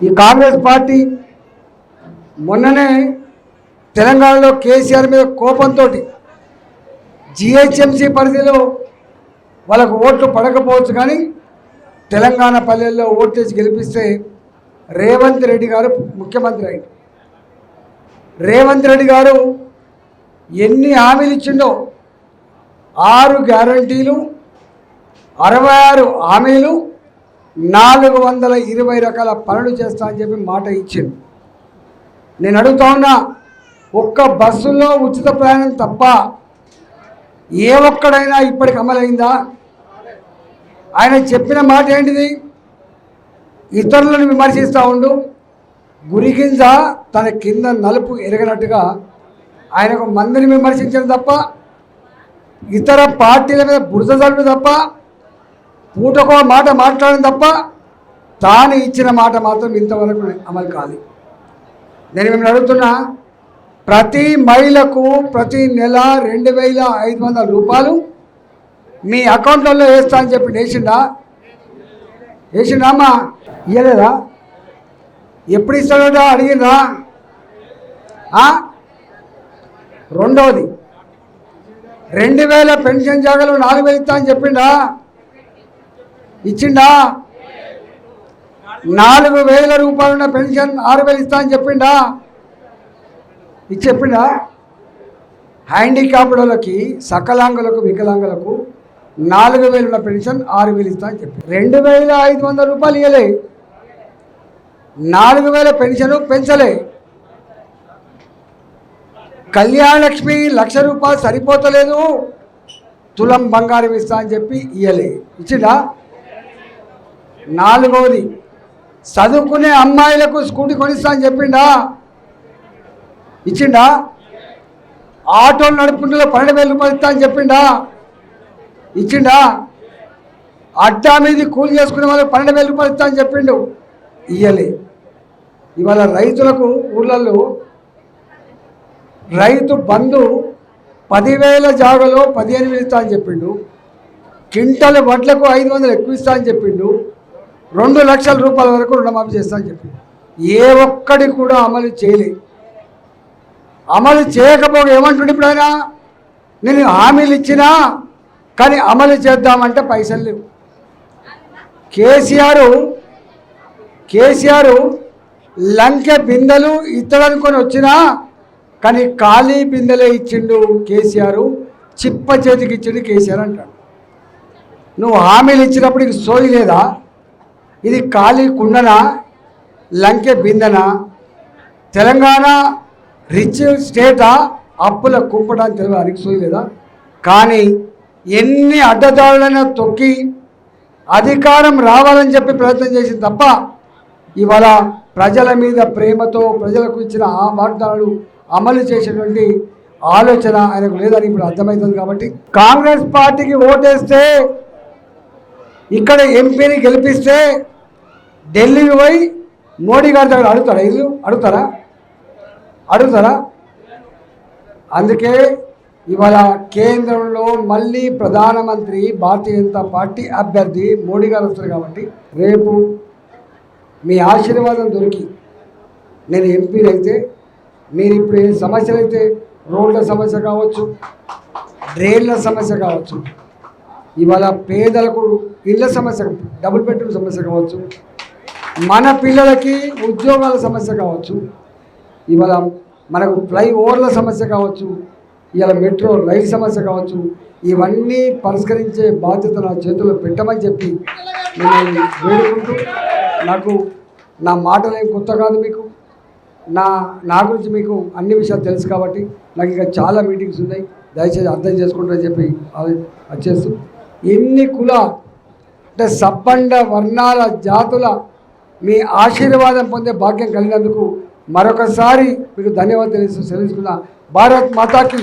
ఈ కాంగ్రెస్ పార్టీ మొన్ననే తెలంగాణలో కేసీఆర్ మీద కోపంతో జిహెచ్ఎంసీ పరిధిలో వాళ్ళకు ఓట్లు పడకపోవచ్చు కానీ తెలంగాణ పల్లెల్లో ఓటేసి గెలిపిస్తే రేవంత్ రెడ్డి గారు ముఖ్యమంత్రి అయింది రేవంత్ రెడ్డి గారు ఎన్ని హామీలు ఇచ్చిండో ఆరు గ్యారంటీలు అరవై ఆరు హామీలు నాలుగు వందల ఇరవై రకాల పనులు చేస్తా అని చెప్పి మాట ఇచ్చింది నేను అడుగుతా ఉన్నా ఒక్క బస్సులో ఉచిత ప్రయాణం తప్ప ఏ ఒక్కడైనా ఇప్పటికి అమలైందా? ఆయన చెప్పిన మాట ఏంటిది? ఇతరులను విమర్శిస్తూ ఉండు. గురిగింజ తన కింద నలుపు ఎరగనట్టుగా ఆయనకు మందిని విమర్శించడం తప్ప ఇతర పార్టీల మీద బురద తప్ప పూటకో మాట మాట్లాడడం తప్ప తాను ఇచ్చిన మాట మాత్రం ఇంతవరకు అమలు కాదు నేను మిమ్మల్ని అడుగుతున్నా ప్రతి మహిళకు ప్రతి నెల రెండు వేల ఐదు వందల రూపాయలు మీ అకౌంట్లలో వేస్తా అని చెప్పి వేసిండా వేసిండా అమ్మా ఇవ్వలేదా ఎప్పుడు ఇస్తాడో అడిగిందా రెండవది రెండు వేల పెన్షన్ జాగాలు నాలుగు వేలు ఇస్తా అని చెప్పిండా? ఇచ్చిండా? నాలుగు వేల రూపాయలున్న పెన్షన్ ఆరు వేలు ఇస్తా అని చెప్పిండా? ఇది చెప్పిండా? హ్యాండిక్యాప్డ్లకి సకలాంగులకు వికలాంగులకు నాలుగు వేలు ఉన్న పెన్షన్ ఆరు వేలు ఇస్తా అని చెప్పి రెండు వేల ఐదు వందల రూపాయలు ఇవ్వలే నాలుగు వేల పెన్షన్ పెంచలే. కళ్యాణ లక్ష్మి లక్ష రూపాయలు సరిపోతలేదు. తులం బంగారం ఇస్తా అని చెప్పి ఇయ్యలే. ఇచ్చిందా నాలుగవది చదువుకునే అమ్మాయిలకు స్కూటీ కొనిస్తా అని చెప్పిండా? ఇచ్చిండా? ఆటోలు నడుపుకుంటే పన్నెండు వేలు రూపాయలు ఇస్తా అని చెప్పిండా? ఇచ్చిండా? అడ్డా మీద కూలి చేసుకునే వాళ్ళకి పన్నెండు వేల రూపాయలు ఇస్తా అని చెప్పిండు. ఇయ్యలే. ఇవాళ రైతులకు ఊళ్ళల్లో రైతు బంధు పదివేల జాగలో పదిహేను వేలు ఇస్తా అని చెప్పిండు. క్వింటల్ వడ్లకు ఐదు వందలు ఎక్కువ ఇస్తా అని చెప్పిండు. రెండు లక్షల రూపాయల వరకు రుణమాఫీ చేస్తా అని చెప్పి. ఏ ఒక్కడి కూడా అమలు చేయలే. అమలు చేయకపోగా ఏమంటుండే ఇప్పుడు ఆయన? నేను హామీలు ఇచ్చినా కానీ అమలు చేద్దామంటే పైసలు లేవు. కేసీఆర్ కేసీఆర్ లంకె బిందెలు ఇత్తడనుకొని వచ్చినా కానీ ఖాళీ బిందెలే ఇచ్చిండు కేసీఆర్. చిప్ప చేతికి ఇచ్చిండు కేసీఆర్ అంటాడు. నువ్వు హామీలు ఇచ్చినప్పుడు ఇది సోయి లేదా? ఇది ఖాళీ కుండన? లంకె బిందెన? తెలంగాణ రిచ్ స్టేటా? అప్పుల కుంపడానికి తెలియదు అరికి లేదా? కానీ ఎన్ని అడ్డదారులైనా తొక్కి అధికారం రావాలని చెప్పి ప్రయత్నం చేసింది తప్ప ఇవాళ ప్రజల మీద ప్రేమతో ప్రజలకు ఇచ్చిన ఆ వాగ్దానాలు అమలు చేసేటువంటి ఆలోచన ఆయనకు లేదని ఇప్పుడు అర్థమవుతుంది కాబట్టి కాంగ్రెస్ పార్టీకి ఓటేస్తే ఇక్కడ ఎంపీని గెలిపిస్తే ఢిల్లీకి పోయి మోడీ గారి దగ్గర అడుగుతారా ఇల్లు అడుగుతారా అడుగుతారా అందుకే ఇవాళ కేంద్రంలో మళ్ళీ ప్రధానమంత్రి భారతీయ జనతా పార్టీ అభ్యర్థి మోడీ గారు వస్తారు కాబట్టి రేపు మీ ఆశీర్వాదం దొరికి నేను ఎంపీని అయితే మీరు ఇప్పుడు ఏ సమస్యలు అయితే రోడ్ల సమస్య కావచ్చు డ్రైన్ల సమస్య కావచ్చు ఇవాళ పేదలకు ఇళ్ళ సమస్య డబుల్ బెడ్రూమ్ సమస్య కావచ్చు మన పిల్లలకి ఉద్యోగాల సమస్య కావచ్చు ఇవాళ మనకు ఫ్లై ఓవర్ల సమస్య కావచ్చు ఇవాళ మెట్రో రైలు సమస్య కావచ్చు ఇవన్నీ పరిష్కరించే బాధ్యత నా చేతుల్లో పెట్టమని చెప్పి నేను వేడుకుంటూ నాకు నా మాటలు ఏం కొత్త కాదు మీకు నా నా గురించి మీకు అన్ని విషయాలు తెలుసు కాబట్టి నాకు ఇంకా చాలా మీటింగ్స్ ఉన్నాయి దయచేసి అర్థం చేసుకుంటారని చెప్పి అది- వచ్చేస్తూ ఎన్ని కుల అంటే సబ్బండ వర్ణాల జాతుల మీ ఆశీర్వాదం పొందే భాగ్యం కలిగినందుకు మరొకసారి మీకు ధన్యవాదాలు తెలుసు తెలుసుకున్న భారత్ మాతాకి.